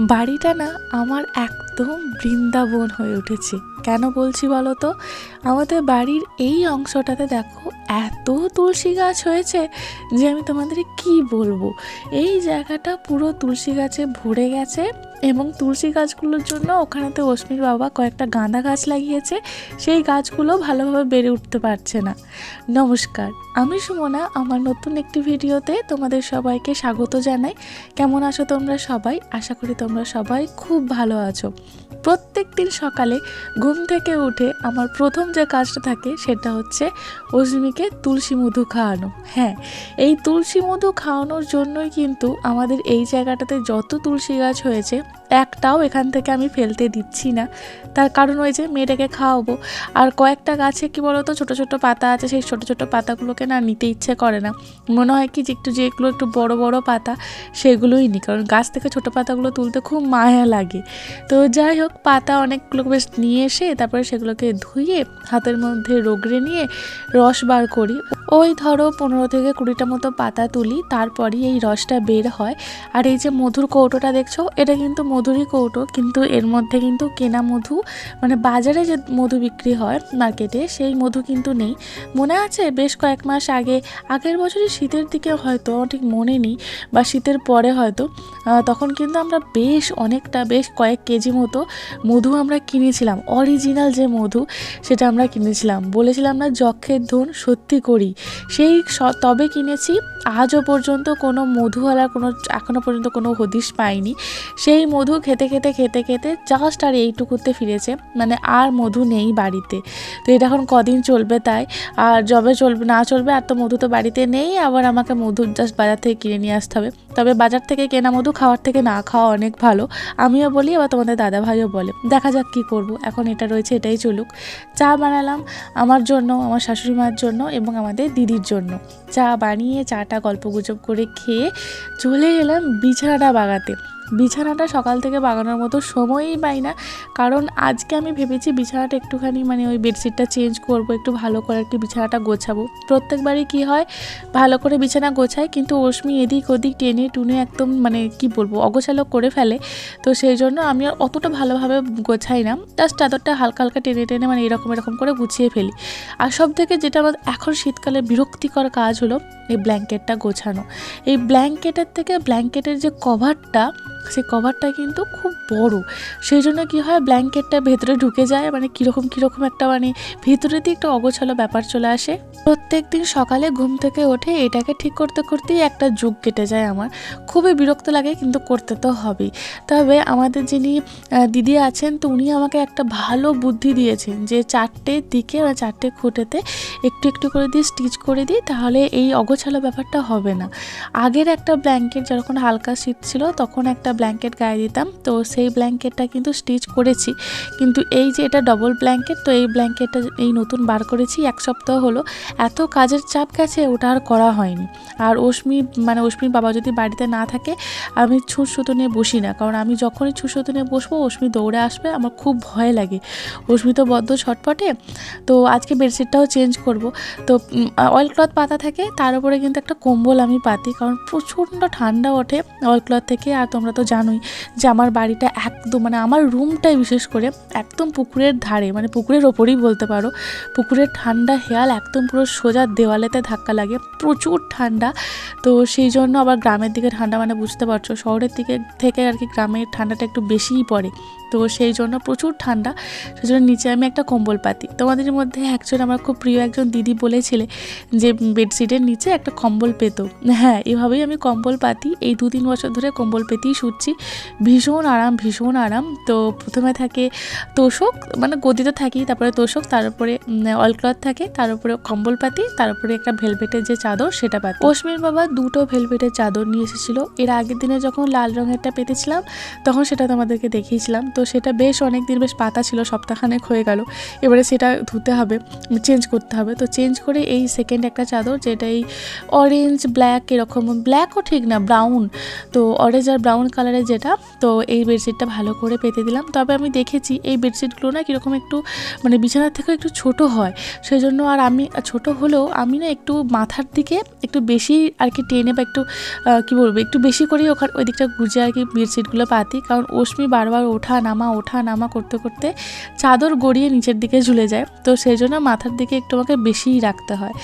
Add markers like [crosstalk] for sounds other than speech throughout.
বাড়িটা না আমার একদম বৃন্দাবন হয়ে উঠেছে। কেন বলছি বলো তো আমাদের বাড়ির এই অংশটাতে দেখো এত তুলসী গাছ হয়েছে যে আমি তোমাদের কি বলব? এই জায়গাটা পুরো তুলসী গাছে ভরে গেছে। এবং তুলসী গাছগুলোর জন্য ওখানেতে অশ্মির বাবা কয়েকটা গাঁদা গাছ লাগিয়েছে, সেই গাছগুলো ভালোভাবে বেড়ে উঠতে পারছে না। নমস্কার, আমি সুমনা, আমার নতুন একটি ভিডিওতে তোমাদের সবাইকে স্বাগত জানাই। কেমন আছো তোমরা সবাই? আশা করি তোমরা সবাই খুব ভালো আছো। প্রত্যেক দিন সকালে ঘুম থেকে উঠে আমার প্রথম যে কাজটা থাকে সেটা হচ্ছে অজমিকে তুলসী মধু খাওয়ানো। হ্যাঁ এই তুলসী মধু খাওয়ানোর জন্যই কিন্তু আমাদের এই জায়গাটাতে যত তুলসী গাছ হয়েছে একটাও এখান থেকে আমি ফেলতে দিচ্ছি না। তার কারণ ওই যে মেয়েটাকে খাওয়াবো। আর কয়েকটা গাছে কি বলতো, ছোট ছোট পাতা আছে, সেই ছোট ছোট পাতাগুলোকে না নিতে ইচ্ছে করে না। মনে হয় কি যে একটু যেগুলো একটু বড় বড় পাতা, সেগুলোই নিই। কারণ গাছ থেকে ছোট পাতাগুলো তুলতে খুব মায়া লাগে। তো যাই হোক, পাতা অনেকগুলো বেশ নিয়ে এসে তারপরে সেগুলোকে ধুয়ে, হাতের মধ্যে রোগড়ে নিয়ে রস বার করি। ওই ধরো পনেরো থেকে কুড়িটা মতো পাতা তুলি, তারপরই এই রসটা বের হয়। আর এই যে মধুর কৌটোটা দেখছ, এটা কিন্তু মধুরই কৌটো, কিন্তু এর মধ্যে কিন্তু কেনা মধু মানে বাজারে যে মধু বিক্রি হয় মার্কেটে, সেই মধু কিন্তু নেই। মনে আছে বেশ কয়েক মাস আগে, আগের বছরই শীতের দিকে হয়তো, ঠিক মনে নেই, বা শীতের পরে হয়তো তখন কিন্তু আমরা বেশ অনেকটা, বেশ কয়েক কেজি মতো মধু আমরা কিনেছিলাম। অরিজিনাল যে মধু, সেটা আমরা কিনেছিলাম। বলেছিলাম না, যক্ষের ধন সত্যি করি। সেই তবে কিনেছি। আজও পর্যন্ত কোনো মধুওয়ালা কোনো এখনও পর্যন্ত কোনো হদিশ পাইনি। সেই মধু খেতে খেতে খেতে খেতে জাস্ট আর এইটুকুতে ফিরেছে। মানে আর মধু নেই বাড়িতে। তো এটা এখন কদিন চলবে তাই? আর যবে চলবে, না চলবে, আর তো মধু তো বাড়িতে নেই, আবার আমাকে মধু জাস্ট বাজার থেকে কিনে নিয়ে আসতে হবে। তবে বাজার থেকে কেনা মধু, খাওয়ার থেকে না খাওয়া অনেক ভালো। আমিও বলি, আবার তোমাদের দাদা ভাইও বলে। দেখা যাক কী করব, এখন এটা রয়েছে, এটাই চলুক। চা বানালাম আমার জন্য, আমার শাশুড়ি মার জন্য এবং আমাদের দিদির জন্য। চা বানিয়ে, চাটা গল্পগুজব করে খেয়ে চলে এলাম বিছানাটা বাগাতে। বিছানাটা সকাল থেকে বাগানোর মতো সময়ই পাই না। কারণ আজকে আমি ভেবেছি বিছানাটা একটুখানি মানে ওই বেডশিটটা চেঞ্জ করব, একটু ভালো করে একটু বিছানাটা গোছাবো। প্রত্যেকবারই কি হয়, ভালো করে বিছানা গোছায় কিন্তু অশ্মি এদিক ওদিক টেনে টুনে একদম মানে কি বলব, অগোছালো করে ফেলে। তো সেই জন্য আমি আর অতটা ভালোভাবে গোছাই না জাস্ট চাদরটা হালকা হালকা টেনে টেনে মানে এরকম এরকম করে গুছিয়ে ফেলি। আর সব থেকে যেটা আমার এখন শীতকালে বিরক্তিকর কাজ হলো, এই ব্ল্যাঙ্কেটটা গোছানো। এই ব্ল্যাঙ্কেটের থেকে ব্ল্যাঙ্কেটের যে কভারটা সেই কভারটা কিন্তু খুব বড়। সেই জন্য কী হয় ব্ল্যাঙ্কেটটা ভেতরে ঢুকে যায় মানে কীরকম কীরকম একটা মানে ভেতরে দিয়ে একটা অগোছালো ব্যাপার চলে আসে। প্রত্যেক দিন সকালে ঘুম থেকে ওঠে এটাকে ঠিক করতে, করতেই একটা যুগ কেটে যায় আমার। খুবই বিরক্ত লাগে, কিন্তু করতে তো হবেই। তবে আমাদের যিনি দিদি আছেন, তো উনি আমাকে একটা ভালো বুদ্ধি দিয়েছেন যে চারটে দিকে বা চারটে খুঁটেতে একটু একটু করে দিয়ে স্টিচ করে দিই, তাহলে এই অগোছালো ব্যাপারটা হবে না। আগের একটা ব্ল্যাঙ্কেট যখন হালকা শীত ছিল, তখন একটা ব্ল্যাঙ্কেট গায়ে দিতাম। তো সেই ব্ল্যাঙ্কেটটা কিন্তু স্টিচ করেছি। কিন্তু এই যে এটা ডবল ব্ল্যাঙ্কেট তো এই ব্ল্যাঙ্কেটটা এই নতুন বার করেছি, এক সপ্তাহ হলো। এত কাজের চাপ গেছে, ওটা আর করা হয়নি। আর অশ্মি মানে অশ্মির বাবা যদি বাড়িতে না থাকে, আমি ছুঁচ সুতো নিয়ে বসি না। কারণ আমি যখনই ছুঁচ সুতো নিয়ে বসবো, অশ্মি দৌড়ে আসবে, আমার খুব ভয় লাগে। অশ্মি তো বদ্ধ ছটপটে। তো আজকে বেডশিটটাও চেঞ্জ করব। তো অয়েল ক্লথ পাতা থাকে, তার উপরে কিন্তু একটা কম্বল আমি পাতি। কারণ প্রচণ্ড ঠান্ডা ওঠে অয়েল ক্লথ থেকে। আর তোমরা তো জানোই যে আমার বাড়িটা একদম মানে আমার রুমটাই বিশেষ করে একদম পুকুরের ধারে মানে পুকুরের ওপরেই বলতে পারো। পুকুরের ঠান্ডা হেয়াল একদম পুরো সোজা দেওয়ালেতে ধাক্কা লাগে, প্রচুর ঠান্ডা। তো সেই জন্য আবার গ্রামের দিকে ঠান্ডা মানে বুঝতে পারছ, শহরের দিকে থেকে আর কি গ্রামের ঠান্ডাটা একটু বেশিই পড়ে। তো সেই জন্য প্রচুর ঠান্ডা, সেই জন্য নিচে আমি একটা কম্বল পাতি। তোমাদের মধ্যে একজন আমার খুব প্রিয় একজন দিদি বলেছিলে যে বেডশিটের নিচে একটা কম্বল পেতো। হ্যাঁ এভাবেই আমি কম্বল পাতি, এই দু তিন বছর ধরে কম্বল পেতেই শুচ্ছি ভীষণ আরাম ভীষণ আরাম। তো প্রথমে থাকে তোষক মানে গদিতে থাকি, তারপরে তোষক তার উপরে অয়েল ক্লথ থাকে তার উপরে কম্বল পাতি তার উপরে একটা ভেলভেটের যে চাদর, সেটা পাতি। কশ্মীর বাবা দুটো ভেলভেটের চাদর নিয়ে এসেছিল। এর আগের দিনে যখন লাল রঙেরটা পেতেছিলাম, তখন সেটা তোমাদেরকে দেখিয়েছিলাম। তো সেটা বেশ অনেক দিন বেশ পাতা ছিল, সপ্তাহখানেক হয়ে গেল। এবারে সেটা ধুতে হবে চেঞ্জ করতে হবে। তো চেঞ্জ করে এই সেকেন্ড একটা চাদর, যেটা এই অরেঞ্জ ব্ল্যাক এরকম ব্ল্যাকও ঠিক না ব্রাউন তো অরেঞ্জ আর ব্রাউন কালারের যেটা, তো এই বেডশিটটা ভালো করে পেতে দিলাম। তবে আমি দেখেছি এই বেডশিটগুলো না কীরকম একটু মানে বিছানার থেকে একটু ছোট হয়। সেই জন্য আর আমি, ছোট হলেও আমি না একটু মাথার দিকে একটু বেশি আর কি টেনে বা একটু কি বলব, একটু বেশি করেই ওখানে, ওই দিকটা গুজে আর কি বেডশিটগুলো পাতি। কারণ অশ্মি বারবার ওঠা, নামা ওঠা, নামা করতে করতে চাদর গড়িয়ে নিচের দিকে ঝুলে যায়। তো সেই জন্য মাথার দিকে একটু আমাকে বেশিই রাখতে হয়।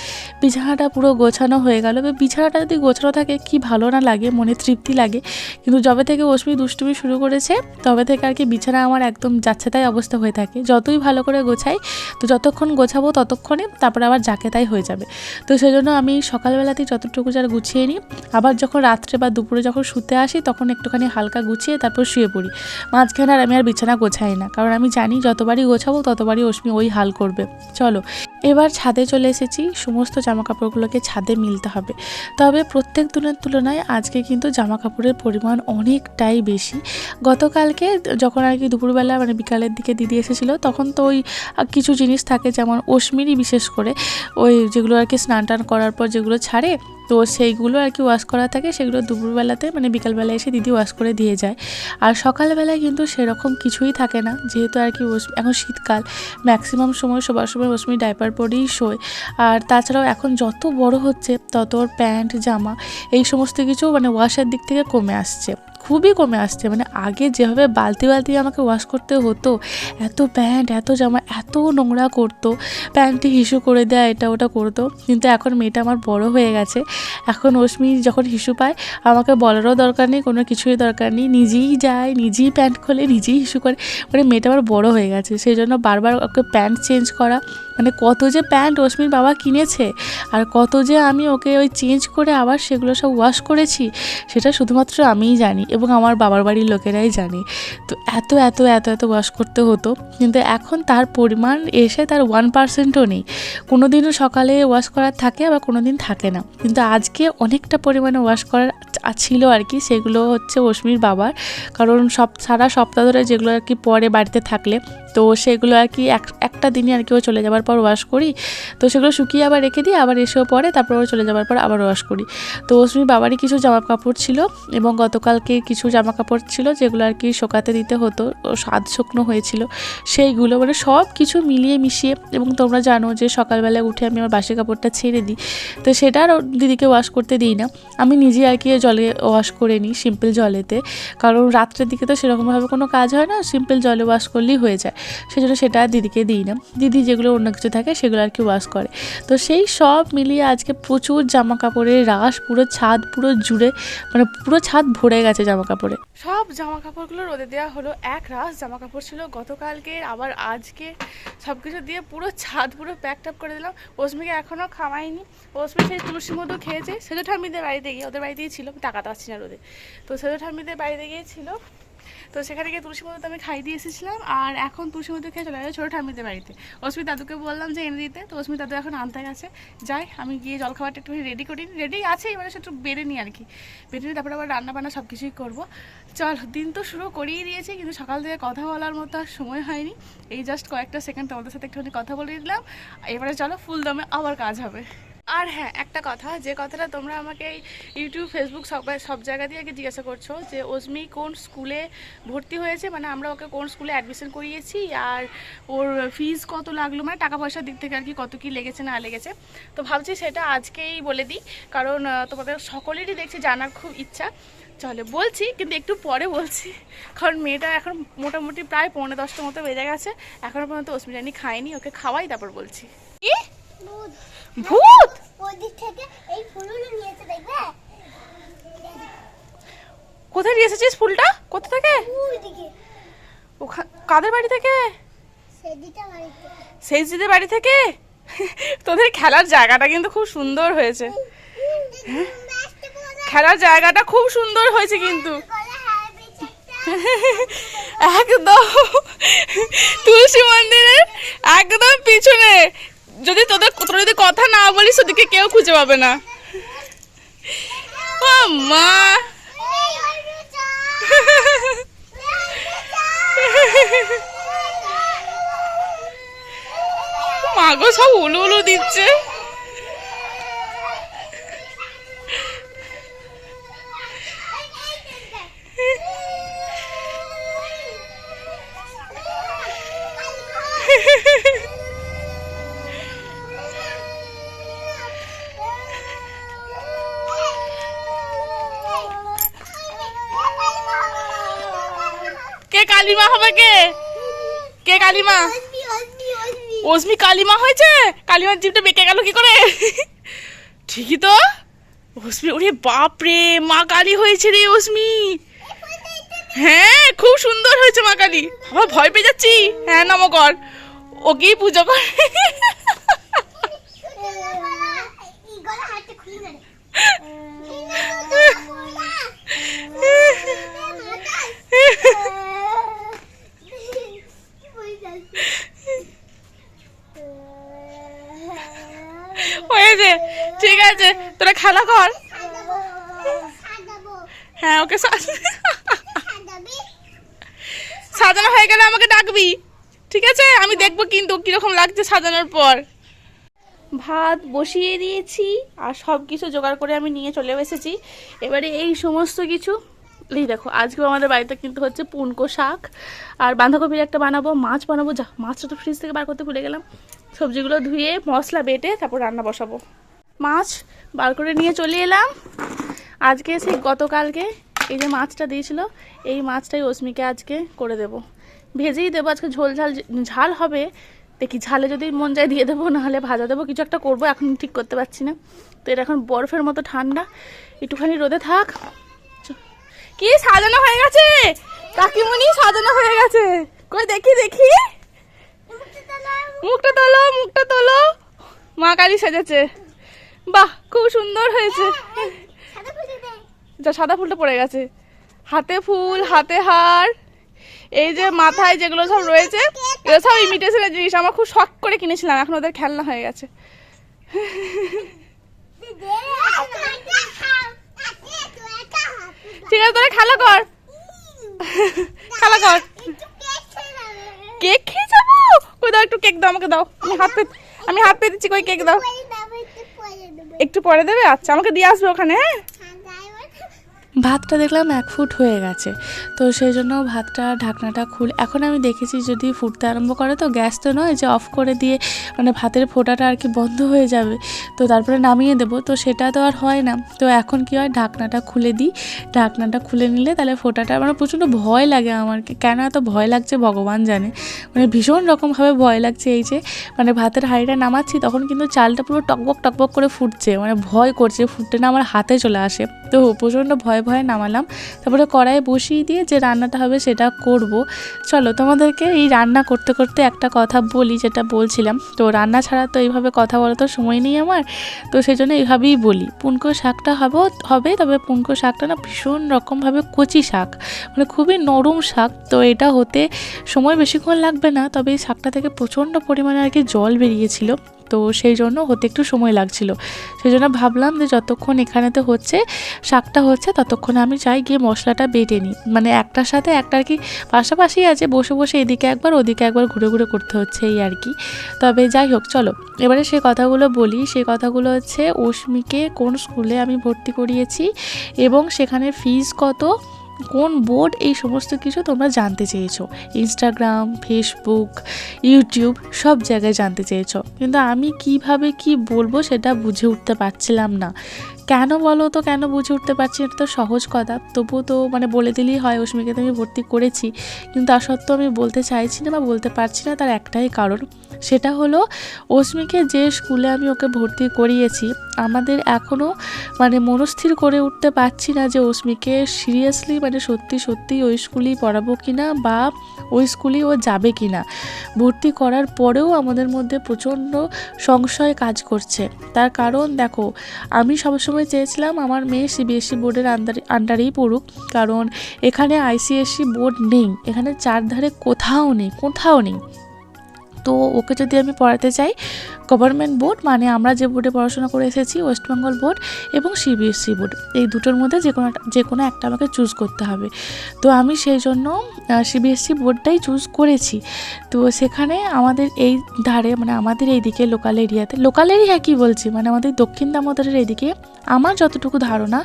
বিছানাটা পুরো গোছানো হয়ে গেল। বিছানাটা যদি গোছানো থাকে, কি ভালো না লাগে, মনে তৃপ্তি লাগে। কিন্তু যবে থেকে অশ্মি দুষ্টুমি শুরু করেছে, তবে থেকে আর কি বিছানা আমার একদম যাচ্ছে তাই অবস্থা হয়ে থাকে। যতই ভালো করে গোছাই, তো যতক্ষণ গোছাবো ততক্ষণে তারপরে আবার যাকে তাই হয়ে যাবে। তো সেই জন্য আমি সকালবেলাতেই যতটুকু যার গুছিয়ে নিই। আবার যখন রাত্রে বা দুপুরে যখন শুতে আসি, তখন একটুখানি হালকা গুছিয়ে তারপর শুয়ে পড়ি। মাঝখানে আর আমি আর বিছানা গোছাই না, কারণ আমি জানি যতবারই গোছাবো ততবারই অশ্মি ওই হাল করবে। চলো, এবার ছাদে চলে এসেছি। সমস্ত জামা কাপড়গুলোকে ছাদে মিলতে হবে। তবে প্রত্যেক দিনের তুলনায় আজকে কিন্তু জামা কাপড়ের পরিমাণ অনেকটাই বেশি। গতকালকে যখন আর কি দুপুরবেলা মানে বিকালের দিকে দিদি এসেছিল, তখন তো ওই কিছু জিনিস থাকে যেমন অশ্মিরই বিশেষ করে, ওই যেগুলো আর কি স্নান টান করার পর যেগুলো ছাড়ে, তো সেইগুলো আর কি ওয়াশ করা থাকে, সেগুলো দুপুরবেলাতে মানে বিকালবেলা এসে দিদি ওয়াশ করে দিয়ে যায়। আর সকালবেলায় কিন্তু সেরকম কিছুই থাকে না, যেহেতু আর কি এখন শীতকাল, ম্যাক্সিমাম সময় সবার সময় অশ্মি ডাইপার পরেই শোয়। আর তাছাড়াও এখন যত বড় হচ্ছে, তত ওর প্যান্ট, জামা, এই সমস্ত কিছু মানে ওয়াশের দিক থেকে কমে আসছে। খুবই কমে আসছে। মানে আগে যেভাবে বালতি বালতি আমাকে ওয়াশ করতে হতো, এত প্যান্ট এত জামা, এত নোংরা করতো প্যান্টটি হিসু করে দেয়, এটা ওটা করতো। কিন্তু এখন মেয়েটা আমার বড় হয়ে গেছে। এখন অশ্মি যখন হিসু পায়, আমাকে বলারও দরকার নেই, কোনো কিছুই দরকার নেই। নিজেই যায়, নিজেই প্যান্ট খোলে, নিজেই হিসু করে। মানে মেয়েটা আমার বড় হয়ে গেছে, সেই জন্য বারবার ওকে প্যান্ট চেঞ্জ করা মানে কত যে প্যান্ট অশ্মির বাবা কিনেছে আর কত যে আমি ওকে ওই চেঞ্জ করে আবার সেগুলো সব ওয়াশ করেছি, সেটা শুধুমাত্র আমিই জানি এবং আমার বাবার বাড়ির লোকেরাই জানে। তো এত এত এত এত ওয়াশ করতে হতো, কিন্তু এখন তার পরিমাণ এসে তার ওয়ান পার্সেন্টও নেই। কোনো দিনও সকালে ওয়াশ করার থাকে, আবার কোনো দিন থাকে না। কিন্তু আজকে অনেকটা পরিমাণে ওয়াশ করার ছিল আর কি, সেগুলো হচ্ছে অশ্মির বাবার। কারণ সব, সারা সপ্তাহ ধরে যেগুলো আর কি পরে বাড়িতে থাকলে তো সেগুলো আর কি এক, একটা দিনই আর কি ও চলে যাওয়ার পর ওয়াশ করি। তো সেগুলো শুকিয়ে আবার রেখে দিই আবার এসেও পরে তারপর ও চলে যাওয়ার পর আবার ওয়াশ করি। তো অশ্মির বাবারই কিছু জামা কাপড় ছিল এবং গতকালকে কিছু জামা কাপড় ছিল যেগুলো আর কি শোকাতে দিতে হতো স্বাদ শুকনো হয়েছিল। সেইগুলো মানে সব কিছু মিলিয়ে মিশিয়ে এবং তোমরা জানো যে সকালবেলায় উঠে আমি আমার বাসি কাপড়টা ছেড়ে দিই। তো সেটা আর দিদিকে ওয়াশ করতে দিই না। আমি নিজে আর কি জলে ওয়াশ করে নিই সিম্পল জলেতে। কারণ রাত্রের দিকে তো সেরকমভাবে কোনো কাজ হয় না সিম্পল জলে ওয়াশ করলেই হয়ে যায়। সেজন্য সেটা দিদিকে দিই না। দিদি যেগুলো অন্য কিছু থাকে সেগুলো আর কি ওয়াশ করে। তো সেই সব মিলিয়ে আজকে প্রচুর জামা কাপড়ের রাশ, পুরো ছাদ পুরো জুড়ে মানে পুরো ছাদ ভরে গেছে জামা কাপড়ে সব জামা কাপড়গুলো রোদে দেওয়া হলো, এক রাস জামা কাপড় ছিল গতকালকে আবার আজকে সব কিছু দিয়ে পুরো ছাদ পুরো প্যাক ট্যাপ করে দিলাম। অস্মিকে এখনও খাওয়াইনি। অস্মি সেই তুলসী মধু খেয়েছে। সেজো ঠাম্মিদের বাড়িতে গিয়ে, ওদের বাড়িতেই ছিল টাকাতে পাচ্ছি না রোদে। তো সেজো ঠাম্মিদের বাড়িতে গিয়েছিল তো সেখানে গিয়ে তুলসী মধু আমি খাই দিয়ে এসেছিলাম, আর এখন তুলসী মধু খেয়ে চলে গেছে ছোটো ঠাম্মিদের বাড়িতে। অস্মি দাদুকে বললাম যে এনে দিতে, তো অস্মি দাদু এখন আনতে গেছে। যাই, আমি গিয়ে জলখাবারটা একটু রেডি করি রেডি আছে এবারে সে একটু বেড়ে নিই আর কি। বেড়ে নিয়ে তারপরে আবার রান্না বান্না সব কিছুই করব। চল, দিন তো শুরু করেই দিয়েছি, কিন্তু সকাল থেকে কথা বলার মতো আর সময় হয়নি। এই জাস্ট কয়েকটা সেকেন্ড তোমাদের সাথে একটুখানি কথা বলে দিলাম এবারে চলো ফুল দমে আবার কাজ হবে। আর হ্যাঁ একটা কথা, যে কথাটা তোমরা আমাকে এই ইউটিউব ফেসবুক সব সব জায়গা দিয়ে আগে জিজ্ঞাসা করছ যে অজমি কোন স্কুলে ভর্তি হয়েছে? মানে আমরা ওকে কোন স্কুলে অ্যাডমিশন করিয়েছি আর ওর ফিজ কত লাগল? মানে টাকা পয়সার দিক থেকে আর কি কত কি লেগেছে, না লেগেছে। তো ভাবছি সেটা আজকেই বলে দিই, কারণ তোমাদের সকলেরই দেখছি, জানার খুব ইচ্ছা। চলে, বলছি, কিন্তু একটু পরে বলছি, কারণ মেয়েটা এখন মোটামুটি প্রায় পৌনে দশটা মতো বেজে গেছে। এখনও পর্যন্ত অস্মিতানি খায়নি, ওকে খাওয়াই তারপর বলছি। ভূত! কোথায় নিয়ে এসেছিস ফুলটা? কোথা থেকে? কাদের বাড়ি থেকে? সেই দিদির বাড়ি থেকে? তোদের খেলার জায়গাটা কিন্তু খুব সুন্দর হয়েছে। খেলার জায়গাটা খুব সুন্দর হয়েছে কিন্তু। একদম। তুলসী মন্দিরের একদম পিছনে যদি তোদের তোরা যদি কথা না বলিস, ওদিকে কেউ খুঁজে পাবে না। ও মা। মাগো সব উলু উলু দিচ্ছে। কালিমা। অসমি কালিমা হয়েছে? কালিমার জিপটা বেঁকে গেল কি করে? ঠিকই তো। অসমি ওরে বাপ রে মা কালী হয়েছে রে অসমি হ্যাঁ খুব সুন্দর হয়েছে মা কালী। আমার ভয় পেয়ে যাচ্ছি। হ্যাঁ নম কর। ওকেই পুজো কর এই গলা হাতে খুলে না হয়েছে ঠিক আছে তোরা খেলা কর। হ্যাঁ ওকে সাজানো হয়ে গেলে আমাকে ডাকবি। ঠিক আছে? আমি দেখব কিন্তু কীরকম লাগছে সাজানোর পর। ভাত বসিয়ে দিয়েছি আর সব কিছু জোগাড় করে আমি নিয়ে চলে এসেছি। এবারে এই সমস্ত কিছু এই দেখো, আজকেও আমাদের বাড়িতে কিন্তু হচ্ছে পুনকো শাক। আর বাঁধাকপির একটা বানাবো, মাছ বানাবো। যা, মাছটা তো ফ্রিজ থেকে বার করতে ভুলে গেলাম। সবজিগুলো ধুয়ে মশলা বেটে তারপর রান্না বসাবো। মাছ বার করে নিয়ে চলে এলাম। আজকে সেই গতকালকে এই যে মাছটা দিয়েছিল এই মাছটাই অস্মিকে আজকে করে দেব। ভেজেই দেবো আজকে ঝোল ঝাল ঝাল হবে দেখি ঝালে যদি মন যায় দিয়ে দেবো নাহলে ভাজা দেবো। কিছু একটা করব এখন ঠিক করতে পারছি না। তো এটা এখন বরফের মতো ঠান্ডা। একটুখানি রোদে থাক। কি সাজানো হয়ে গেছে? কাকিমণি সাজানো হয়ে গেছে। কই দেখি দেখি। মুখটা তোলো মুখটা তোলো। মা কালী সেজেছে। বাহ, খুব সুন্দর হয়েছে। যা সাদা ফুলটা পড়ে গেছে। হাতে ফুল, হাতে হার, এই যে মাথায় যেগুলো সব রয়েছে, এগুলো সব ইমিটেশনের জিনিস। আমার খুব শখ করে কিনেছিলাম, এখন ওদের খেলনা হয়ে গেছে। ঠিক আছে তোরা খেলা কর। খেলা কর। কেক খেয়ে যাব? কই দাও, একটু কেক দাও আমাকে দাও। আমি হাত পেতে আমি হাত পেতে দিচ্ছি কই কেক দাও। একটু পরে দেবে? আচ্ছা আমাকে দিয়ে আসবে ওখানে হ্যাঁ? ভাতটা দেখলাম এক ফুট হয়ে গেছে। তো সেই জন্য ভাতটা, ঢাকনাটা খুলে, এখন আমি দেখেছি যদি ফুটতে আরম্ভ করে তো গ্যাস তো নয় যে অফ করে দিয়ে মানে ভাতের ফোঁটাটা আর কি বন্ধ হয়ে যাবে। তো তারপরে নামিয়ে দেবো। তো সেটা তো আর হয় না। তো এখন কি হয়, ঢাকনাটা খুলে দিই। ঢাকনাটা খুলে নিলে তাহলে ফোঁটাটা মানে প্রচণ্ড ভয় লাগে আমার। কেন এত ভয় লাগছে ভগবান জানে। মানে ভীষণ রকমভাবে ভয় লাগছে এই যে মানে ভাতের হাঁড়িটা নামাচ্ছি তখন কিন্তু চালটা পুরো টকবক টকবক করে ফুটছে। মানে ভয় করছে, ফুটতে না আমার হাতে চলে আসে। তো প্রচণ্ড ভয়ে ভয়ে নামালাম। তারপরে কড়াই বসিয়ে দিয়ে যে রান্নাটা হবে সেটা করব। চলো, তোমাদেরকে এই রান্না করতে করতে একটা কথা বলি, যেটা বলছিলাম। তো রান্না ছাড়া তো এইভাবে কথা বলা তো সময় নেই আমার। তো সেই জন্য এইভাবেই বলি। পুনকো শাকটা হবে হবে, তবে পুনকো শাকটা না ভীষণ রকমভাবে কচি শাক। মানে খুবই নরম শাক। তো এটা হতে সময় বেশিক্ষণ লাগবে না, তবে এই শাকটা থেকে প্রচণ্ড পরিমাণে আর কি জল বেরিয়েছিল। তো সেই জন্য হতে একটু সময় লাগছিল। সেই জন্য ভাবলাম যে যতক্ষণ এখানেতে হচ্ছে, শাকটা হচ্ছে, ততক্ষণ আমি চাই গিয়ে মশলাটা বেটে নিই। মানে একটার সাথে একটা আর কি পাশাপাশি আছে, বসে বসে এদিকে একবার, ওদিকে একবার ঘুরে ঘুরে করতে হচ্ছে এই আর কি। তবে যাই হোক, চলো। এবারে সে কথাগুলো বলি। সেই কথাগুলো হচ্ছে অস্মিকে কোন স্কুলে আমি ভর্তি করিয়েছি এবং সেখানে ফিজ কত? কোন বোর্ড এই সমস্ত কিছু তোমরা জানতে চেয়েছো? ইনস্টাগ্রাম ফেসবুক ইউটিউব সব জায়গায় জানতে চেয়েছো। কিন্তু আমি কীভাবে কি বলব সেটা বুঝে উঠতে পারছিলাম না। কেন বলো তো, কেন বুঝে উঠতে পারছি? এটা তো সহজ কথা। তবুও তো মানে বলে দিলেই হয়, অস্মিকে তো আমি ভর্তি করেছি। কিন্তু তা সত্ত্বেও আমি বলতে চাইছি না বা বলতে পারছি না, তার একটাই কারণ। সেটা হলো, অস্মিকে যে স্কুলে আমি ওকে ভর্তি করিয়েছি, আমাদের এখনও মানে মনস্থির করে উঠতে পারছি না যে অস্মিকে সিরিয়াসলি মানে সত্যি সত্যি ওই স্কুলেই পড়াবো কি না বা ওই স্কুলেই ও যাবে কি না ভর্তি করার পরেও আমাদের মধ্যে প্রচণ্ড সংশয় কাজ করছে। তার কারণ দেখো, আমি সবসময় চেয়েছিলাম আমার মেয়ে সিবিএসসি বোর্ডের আন্ডারে আন্ডারেই পড়ুক। কারণ এখানে আইসিএসসি বোর্ড নেই, এখানে চারধারে কোথাও নেই কোথাও নেই। তো ওকে যদি আমি পড়াতে চাই গভর্নমেন্ট বোর্ড মানে আমরা যে বোর্ডে পড়াশোনা করে এসেছি, ওয়েস্ট বেঙ্গল বোর্ড এবং সিবিএসসি বোর্ড, এই দুটোর মধ্যে যে কোনো যে কোনো একটা আমাকে চুজ করতে হবে। তো আমি সেই জন্য সিবিএসসি বোর্ডটাই চুজ করেছি। তো সেখানে আমাদের এই ধারে মানে আমাদের এই দিকে লোকাল এরিয়াতে লোকাল এরিয়া কী বলছি মানে আমাদের দক্ষিণ দামোদরের এইদিকে আমার যতটুকু ধারণা,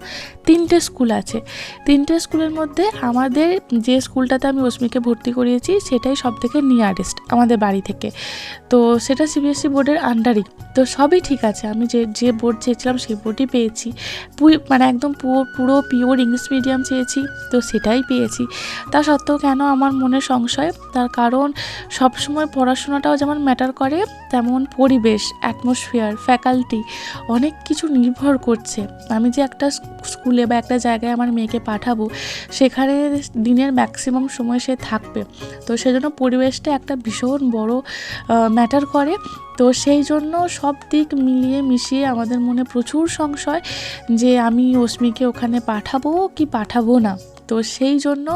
তিনটে স্কুল আছে। তিনটে স্কুলের মধ্যে আমাদের যে স্কুলটাতে আমি অস্মিকে ভর্তি করিয়েছি, সেটাই সব থেকে নিয়ারেস্ট আমাদের বাড়ি থেকে। তো সেটা সিবিএসসি বোর্ডের আন্ডারই তো সবই ঠিক আছে। আমি যে যে বোর্ড চেয়েছিলাম, সেই বোর্ডই পেয়েছি। মানে একদম পুরো পুরো পিওর ইংলিশ মিডিয়াম চেয়েছি, তো সেটাই পেয়েছি। তা সত্ত্বেও কেন আমার মনে সংশয়? তার কারণ সবসময় পড়াশোনাটাও যেমন ম্যাটার করে, তেমন পরিবেশ অ্যাটমসফিয়ার ফ্যাকাল্টি অনেক কিছু নির্ভর করছে। আমি যে একটা স্কুলে বা একটা জায়গায় আমার মেয়েকে পাঠাবো, সেখানে দিনের ম্যাক্সিমাম সময় সে থাকবে। তো সেজন্য পরিবেশটা একটা ভীষণ বড় ম্যাটার করে। তো সেই জন্য সব দিক মিলিয়ে মিশিয়ে আমাদের মনে প্রচুর সংশয় যে আমি অশ্মিকে ওখানে পাঠাবো কি পাঠাবো না। তো সেই জন্য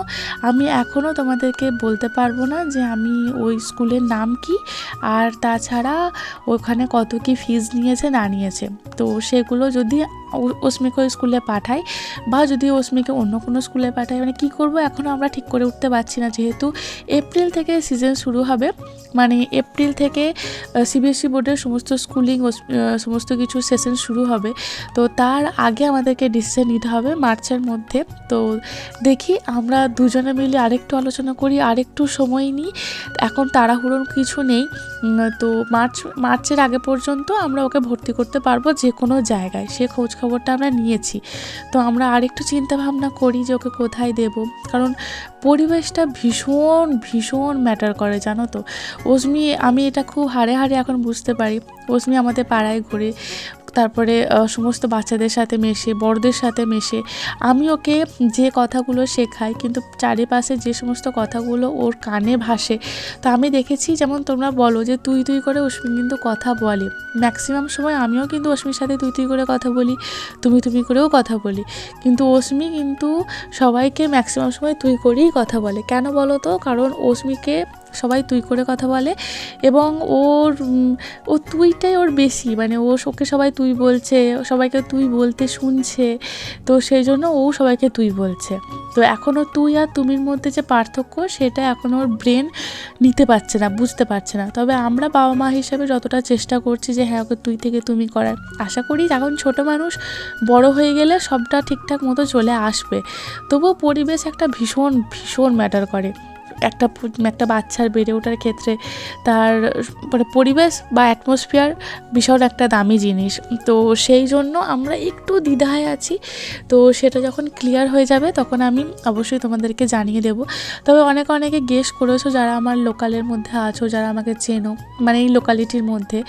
আমি এখনও তোমাদেরকে বলতে পারব না যে আমি ওই স্কুলের নাম কি আর তাছাড়া ওখানে কত কি ফিজ নিয়েছে না নিয়েছে। তো সেগুলো যদি অস্মিকে স্কুলে পাঠাই বা যদি অস্মিকে অন্য কোনো স্কুলে পাঠাই মানে কী করব? এখনও আমরা ঠিক করে উঠতে পারছি না যেহেতু এপ্রিল থেকে সিজন শুরু হবে। মানে এপ্রিল থেকে সিবিএসসি বোর্ডের সমস্ত স্কুলিং সমস্ত কিছু সেশন শুরু হবে। তো তার আগে আমাদেরকে ডিসিশন নিতে হবে মার্চের মধ্যে। তো দেখি আমরা দুজনে মিলে আরেকটু আলোচনা করি, আরেকটু সময় নিই। এখন তাড়াহুড়োর কিছু নেই। তো মার্চ, মার্চের আগে পর্যন্ত আমরা ওকে ভর্তি করতে পারব যে কোনো জায়গায়। সে খোঁজ খবরটা আমরা নিয়েছি। তো আমরা আরেকটু চিন্তা ভাবনা করি যে ওকে কোথায় দেব? কারণ পরিবেশটা ভীষণ ভীষণ ম্যাটার করে, জানো তো? ওসমি আমি এটা খুব হাড়ে হাড়ে এখন বুঝতে পারি। ওসমি আমাদের পাড়ায় ঘুরে তারপরে সমস্ত বাচ্চাদের সাথে মেশে, বড়দের সাথে মেশে আমি ওকে যে কথাগুলো শেখাই, কিন্তু চারিপাশে যে সমস্ত কথাগুলো ওর কানে ভাসে, তো আমি দেখেছি যেমন তোমরা বলো যে তুই তুই করে অশ্মি কিন্তু কথা বলে। ম্যাক্সিমাম সময় আমিও কিন্তু অশ্মির সাথে তুই তুই করে কথা বলি, তুমি তুমি করেও কথা বলি। কিন্তু অশ্মি কিন্তু সবাইকে ম্যাক্সিমাম সময় তুই করেই কথা বলে। কেন বলো তো? কারণ অশ্মিকে সবাই তুই করে কথা বলে এবং ওর ও তুইটাই ওর বেশি। মানে ও ওকে সবাই তুই বলছে, সবাইকে তুই বলতে শুনছে। তো সেই জন্য ও সবাইকে তুই বলছে। তো এখনও তুই আর তুমির মধ্যে যে পার্থক্য সেটা এখনও ওর ব্রেন নিতে পারছে না, বুঝতে পারছে না। তবে আমরা বাবা মা হিসেবে যতটা চেষ্টা করছি যে হ্যাঁ ওকে তুই থেকে তুমি করার। আশা করি এখন ছোট মানুষ বড় হয়ে গেলে সবটা ঠিকঠাক মতো চলে আসবে। তবুও পরিবেশ একটা ভীষণ ভীষণ ম্যাটার করে। একটা একটা বাচ্চার বেড়ে ওঠার ক্ষেত্রে তার মানে পরিবেশ বা অ্যাটমসফিয়ার ভীষণ একটা দামি জিনিস। তো সেই জন্য আমরা একটু দ্বিধায় আছি। তো সেটা যখন ক্লিয়ার হয়ে যাবে তখন আমি অবশ্যই তোমাদেরকে জানিয়ে দেব। তবে অনেকে অনেকে গেস করেছ যারা আমার লোকালের মধ্যে আছো, যারা আমাকে চেনো মানে এই লোকালিটির মধ্যে,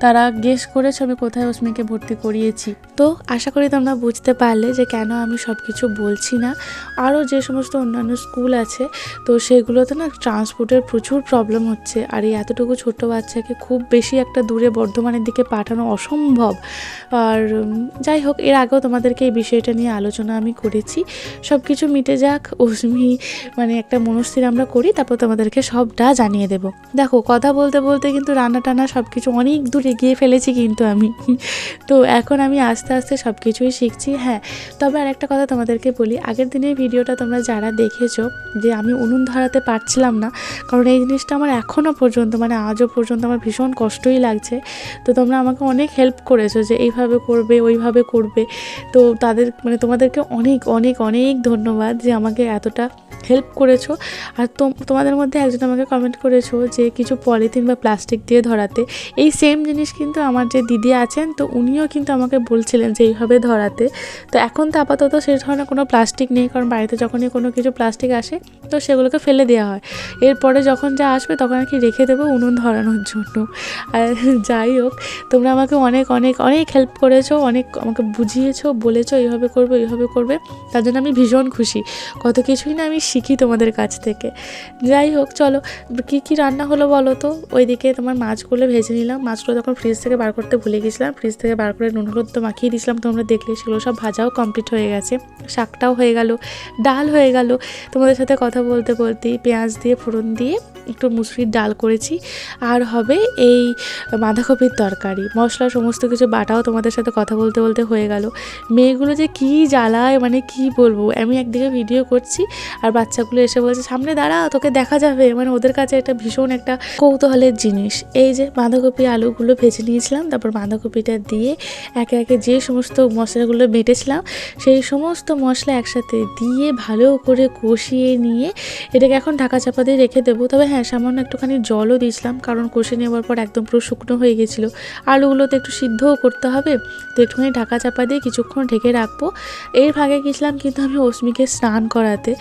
তারা গেস করেছ আমি কোথায় অস্মিকে ভর্তি করিয়েছি। তো আশা করি তোমরা বুঝতে পারলে যে কেন আমি সব কিছু বলছি না। আরও যে সমস্ত অন্যান্য স্কুল আছে, তো সেগুলোতে না ট্রান্সপোর্টের প্রচুর প্রবলেম হচ্ছে আর এই এতটুকু ছোট বাচ্চাকে খুব বেশি একটা দূরে বর্ধমানের দিকে পাঠানো অসম্ভব। আর যাই হোক, এর আগেও তোমাদেরকে এই বিষয়টা নিয়ে আলোচনা আমি করেছি। সব কিছু মিটে যাক অস্মি মানে একটা মনস্থির আমরা করি, তারপর তোমাদেরকে সবটা জানিয়ে দেব। দেখো, কথা বলতে বলতে কিন্তু রান্না টানা সব কিছু অনেক দূর এগিয়ে ফেলেছি কিন্তু আমি। [laughs] তো এখন আমি আস্তে আস্তে সব কিছুই শিখছি হ্যাঁ। তবে আর একটা কথা তোমাদেরকে বলি, আগের দিনের ভিডিওটা তোমরা যারা দেখেছ, যে আমি উনুন ধরাতে পারছিলাম না। কারণ এই জিনিসটা আমার এখনও পর্যন্ত মানে আজও পর্যন্ত আমার ভীষণ কষ্টই লাগছে। তো তোমরা আমাকে অনেক হেল্প করেছ যে এইভাবে করবে, ওইভাবে করবে। তো তাদের মানে তোমাদেরকে অনেক অনেক অনেক ধন্যবাদ যে আমাকে এতটা হেল্প করেছ। আর তোম- তোমাদের মধ্যে একজন আমাকে কমেন্ট করেছ যে কিছু পলিথিন বা প্লাস্টিক দিয়ে ধরাতে। এই সেম জিনিস কিন্তু আমার যে দিদি আছেন, তো উনিও কিন্তু আমাকে বলছিলেন যে এইভাবে ধরাতে। তো এখন তো আপাতত সেই ধরনের কোনো প্লাস্টিক নেই, কারণ বাড়িতে যখনই কোনো কিছু প্লাস্টিক আসে, তো সেগুলোকে ফেলে দেওয়া হয়। এরপরে যখন যা আসবে তখন আর কি রেখে দেবো উনুন ধরানোর জন্য। আর যাই হোক, তোমরা আমাকে অনেক অনেক অনেক হেল্প করেছ, অনেক আমাকে বুঝিয়েছো, বলেছ, এইভাবে করবে এইভাবে করবে। তার জন্য আমি ভীষণ খুশি। কত কিছুই না আমি শিখি তোমাদের কাছ থেকে। যাই হোক, চলো, কী কী রান্না হলো বলো তো? ওইদিকে তোমার মাছগুলো ভেজে নিলাম। মাছগুলো তখন ফ্রিজ থেকে বার করতে ভুলে গেছিলাম। ফ্রিজ থেকে বার করে নুন, হলুদ তো মাখিয়ে দিয়েছিলাম, তোমরা দেখলে সেগুলো সব ভাজাও কমপ্লিট হয়ে গেছে। শাকটাও হয়ে গেল, ডাল হয়ে গেল। তোমাদের সাথে কথা বলতে, বলতেই পেঁয়াজ দিয়ে, ফোড়ন দিয়ে একটু মুসুরির ডাল করেছি। আর হবে এই বাঁধাকপির তরকারি। মশলা, সমস্ত কিছু, বাটাও তোমাদের সাথে কথা বলতে বলতে হয়ে গেল। মেয়েগুলো যে কী জ্বালায় মানে কি বলব? আমি একদিকে ভিডিও করছি আর বাচ্চাগুলো এসে বলছে, সামনে দাঁড়া, তোকে দেখা যাবে। মানে ওদের কাছে একটা ভীষণ একটা কৌতূহলের জিনিস। এই যে বাঁধাকপি আলুগুলো ভেজে নিয়েছিলাম, তারপর বাঁধাকপিটা দিয়ে একে একে যে সমস্ত মশলাগুলো বেটেছিলাম, সেই সমস্ত মশলা একসাথে দিয়ে ভালো করে কষিয়ে নিয়ে এটাকে এখন ঢাকা চাপা দিয়ে রেখে দেবো। তবে হ্যাঁ সামান্য একটুখানি জলও দিয়েছিলাম, কারণ কষে নেওয়ার পর একদম পুরো শুকনো হয়ে গেছিল। আলুগুলো তো একটু সিদ্ধও করতে হবে, তো একটুখানি ঢাকা চাপা দিয়ে কিছুক্ষণ ঢেকে রাখব। এর ভাগে গেছিলাম কিন্তু আমি অস্মিকে স্নান করাতে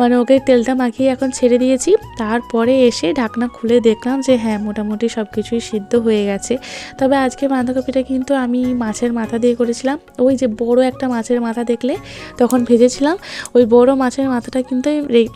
মানে ওকে তেলটা মাখিয়ে এখন ছেড়ে দিয়েছি। তারপরে এসে ঢাকনা খুলে দেখলাম যে হ্যাঁ মোটামুটি সব কিছুই সিদ্ধ হয়ে গেছে। তবে আজকে বাঁধাকপিটা কিন্তু আমি মাছের মাথা দিয়ে করেছিলাম। ওই যে বড় একটা মাছের মাথা দেখলে তখন ভেজেছিলাম। ওই বড় মাছের মাথাটা কিন্তু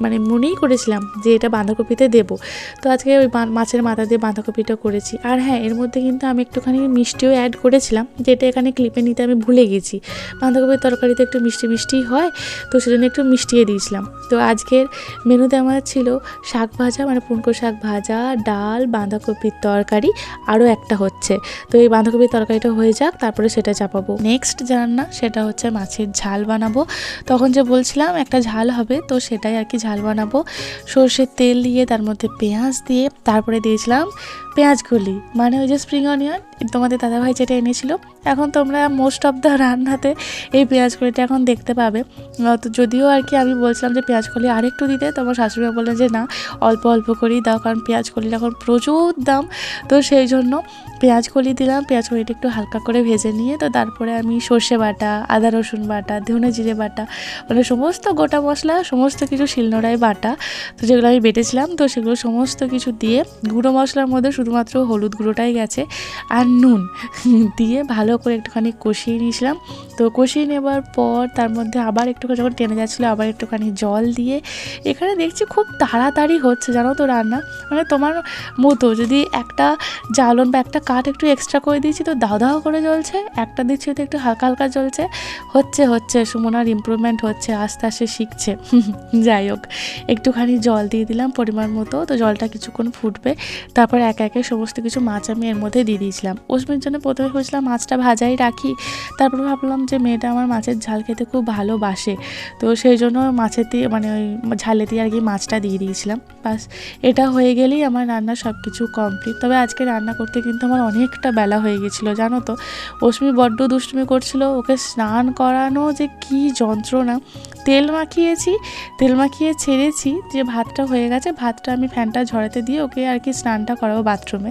মানে মনেই করেছিলাম যে এটা বাঁধাকপিতে দেবো। তো আজকে ওই মাছের মাথা দিয়ে বাঁধাকপিটা করেছি। আর হ্যাঁ এর মধ্যে কিন্তু আমি একটুখানি মিষ্টিও অ্যাড করেছিলাম, যেটা এখানে ক্লিপে নিতে আমি ভুলে গেছি। বাঁধাকপির তরকারিতে একটু মিষ্টি মিষ্টি হয়, তো সেজন্য একটু মিষ্টিয়ে দিয়েছিলাম। তো আজকের মেনুতে আমার ছিল শাক ভাজা মানে পুনকো শাক ভাজা, ডাল, বাঁধাকপির তরকারি, আরও একটা হচ্ছে। তো এই বাঁধাকপির তরকারিটা হয়ে যাক, তারপরে সেটা চাপাবো। নেক্সট রান্না সেটা হচ্ছে মাছের ঝাল বানাবো। তখন যে বলছিলাম একটা ঝাল হবে, তো সেটাই আর কি ঝাল বানাবো। সর্ষের তেল দিয়ে তার মধ্যে পেঁয়াজ দিয়ে তারপরে দিয়েছিলাম পেঁয়াজগুলি। মানে ওই যে স্প্রিং অনিয়ন তোমাদের দাদাভাই যেটা এনেছিল এখন তোমরা মোস্ট অফ দ্য রান্নাতে এই পেঁয়াজকলিটা এখন দেখতে পাবে। তো যদিও আর কি আমি বলছিলাম যে পেঁয়াজ পেঁয়াজকলি আরেকটু দিতে, তো আমার শাশুড়ি বললেন যে না, অল্প অল্প করেই দাও, কারণ পেঁয়াজ পেঁয়াজকলির এখন প্রচুর দাম। তো সেই জন্য পেঁয়াজকলি দিলাম পেঁয়াজকলিটা একটু হালকা করে ভেজে নিয়ে, তো তারপরে আমি সর্ষে বাটা, আদা রসুন বাটা, ধনে জিরে বাটা মানে সমস্ত গোটা মশলা, সমস্ত কিছু শিলনোড়ায় বাটা, তো যেগুলো আমি বেটেছিলাম, তো সেগুলো সমস্ত কিছু দিয়ে, গুঁড়ো মশলার মধ্যে শুধুমাত্র হলুদ গুঁড়োটাই গেছে, আর নুন দিয়ে ভালো করে একটুখানি কষিয়ে নিয়েছিলাম। তো কষিয়ে নেবার পর তার মধ্যে আবার একটুখানি যখন টেনে যাচ্ছিল, আবার একটুখানি জল দিয়ে এখানে দেখছি খুব তাড়াতাড়ি হচ্ছে, জানো তো রান্না। মানে তোমার মতো যদি একটা জ্বালন বা একটা কাঠ একটু এক্সট্রা করে দিয়েছি তো দাও দাও করে জ্বলছে, একটা দিচ্ছি তো একটু হালকা হালকা জ্বলছে। হচ্ছে হচ্ছে, সুমনার ইম্প্রুভমেন্ট হচ্ছে, আস্তে আস্তে শিখছে। [laughs] যাই হোক, একটুখানি জল দিয়ে দিলাম পরিমাণ মতো, তো জলটা কিছুক্ষণ ফুটবে। তারপর একে একে সমস্ত কিছু মাছ আমি এর মধ্যে দিয়ে দিয়েছিলাম। ওসমের জন্য প্রথমে ভেবেছিলাম মাছটা ভাজাই রাখি। তারপর ভাবলাম যে মেয়েটা আমার মাছের ঝাল খেতে খুব ভালোবাসে। তো সেই জন্য মাছের দিয়ে মানে ওই ঝালে দিয়ে আর কি মাছটা দিয়ে দিয়েছিলাম। বাস এটা হয়ে গেলেই আমার রান্না সব কিছু কমপ্লিট তবে আজকে রান্না করতে কিন্তু আমার অনেকটা বেলা হয়ে গেছিল, জানো তো? অশ্মি বড্ড দুষ্টুমি করছিল, ওকে স্নান করানো যে কি যন্ত্রণা। তেল মাখিয়েছি, তেল মাখিয়ে ছেড়েছি যে ভাতটা হয়ে গেছে, ভাতটা আমি ফ্যানটা ঝরাতে দিয়ে ওকে আর কি স্নানটা করাবো বাথরুমে।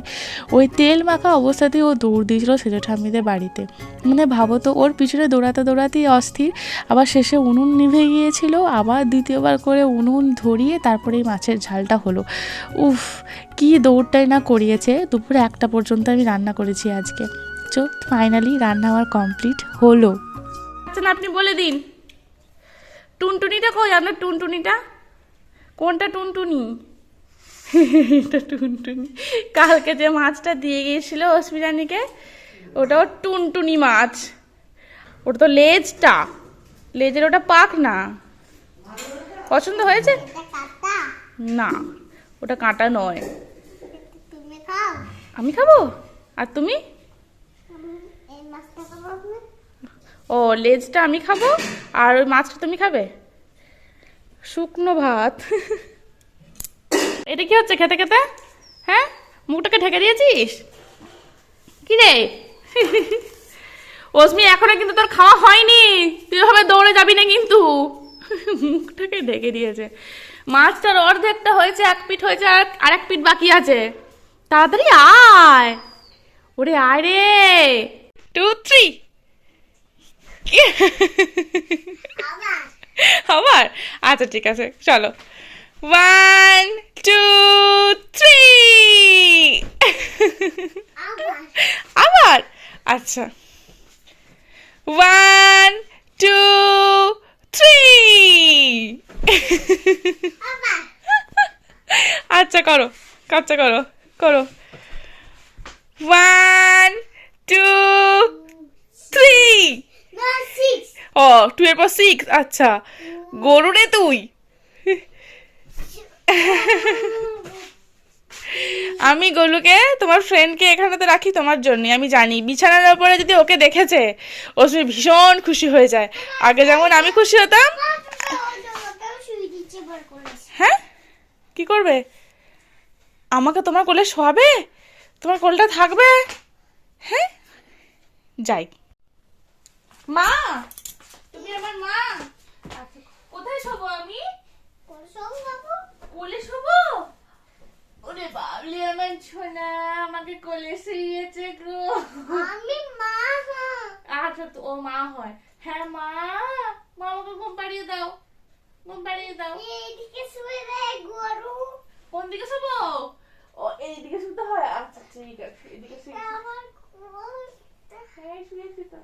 ওই তেল মাখা অবস্থাতেই ও দৌড় দিয়েছিল সেজো ঠাম্মিদের বাড়িতে। মানে ভাবো তো, ওর পিছনে দৌড়াতে দৌড়াতেই অস্থির। আবার শেষে উনুন নিভে গিয়েছিল, আবার দ্বিতীয়বার করে উনুন ধরিয়ে তারপরে এই মাছের ঝালটা হলো। উফ, কি দৌড়টাই না করিয়েছে। দুপুরে একটা পর্যন্ত আমি রান্না করেছি আজকে। চো ফাইনালি রান্না আমার কমপ্লিট হলো। আচ্ছা আপনি বলে দিন। টুনটুনিটা কই? আপনার টুনটুনিটা? কোনটা টুনটুনি? [laughs] এটা টুনটুনি। কালকে যে মাছটা দিয়ে গিয়েছিল অস্মিরানিকে ওটা ওর টুনটুনি মাছ। ওটা তো লেজটা। লেজের ওটা পাক না। পছন্দ হয়েছে? না ওটা কাঁটা নয়। আমি খাব? আর তুমি। ও লেজটা আমি খাব? আর ওই মাছটা তুমি খাবে? শুকনো ভাত। এটা কি হচ্ছে খেতে খেতে? হ্যাঁ? মুখটাকে ঢেকে দিয়েছিস? কি রে? ওসমি, এখনও কিন্তু তোর খাওয়া হয়নি। তুই ওভাবে দৌড়ে যাবি না কিন্তু। মুখটাকে ঢেকে দিয়েছে। মাছটার অর্ধেকটা হয়েছে, এক পিঠ হয়েছে, আর আর এক পিঠ বাকি আছে। তাড়াতাড়ি আয়। ওরে, আয় রে। টু থ্রি আবার? আচ্ছা ঠিক আছে, চলো। ওয়ান টু থ্রি আবার? আচ্ছা। ওয়ান টু থ্রি আচ্ছা করো আচ্ছা করো করো। ওয়ান টু থ্রি ও টু এর পর সিক্স আচ্ছা। গরু রে তুই। আমি গোলুকে তোমার ফ্রেন্ডকে এখানেতে রাখি তোমার জন্য আমি জানি। বিছানার উপরে যদি ওকে দেখেছে ও শুনে ভীষণ খুশি হয়ে যায়। আগে যেমন আমি খুশি হতাম হ্যাঁ? কি করবে? আমাকে তোমার কোলে শোয়াবে? তোমার কোলটা থাকবে? হ্যাঁ? যাই। মা! তুমি আমার মা! আচ্ছা, কোথায় শোবো আমি? কোলে শোবো? ওরে বাবলি আমার ছোনা আমাকে কোলে শুয়েছে গো। আমি মা আচ্ছা তো ও মা হয়। হ্যাঁ মা মা আমাকে ঘুম পাড়িয়ে দাও। ঘুম পাড়িয়ে দাও। এইদিকে শুয়ে রে গরু। কোন দিকে শোবো? ও এইদিকে শুতে হয়? আচ্ছা ঠিক আছে এদিকে শুয়ে আমার হ্যাঁ শুয়েছি তো।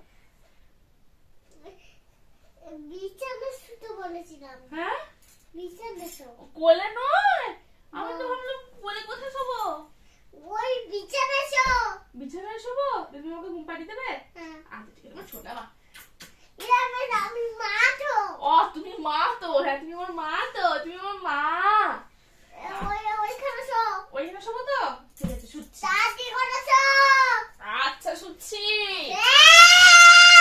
বিছানা শুতে বলেছিলাম। হ্যাঁ? বিছানা শো। কোলে নয়? আমি তো ভাবলাম বলে কোথায় শোবো? ওই বিছানায় শো বিছানায় শোবো? তুমি আমাকে ঘুম পাড়িয়ে দেবে? হ্যাঁ। আচ্ছা ঠিক আছে ছোটা মা। আমি মা তো। ও তুমি মা তো। হ্যাঁ তুমি আমার মা তো। তুমি আমার মা। ওই ওইখানে শোবো তো? ঠিক আছে শুচ্ছি। আচ্ছা শুচ্ছি। হ্যাঁ।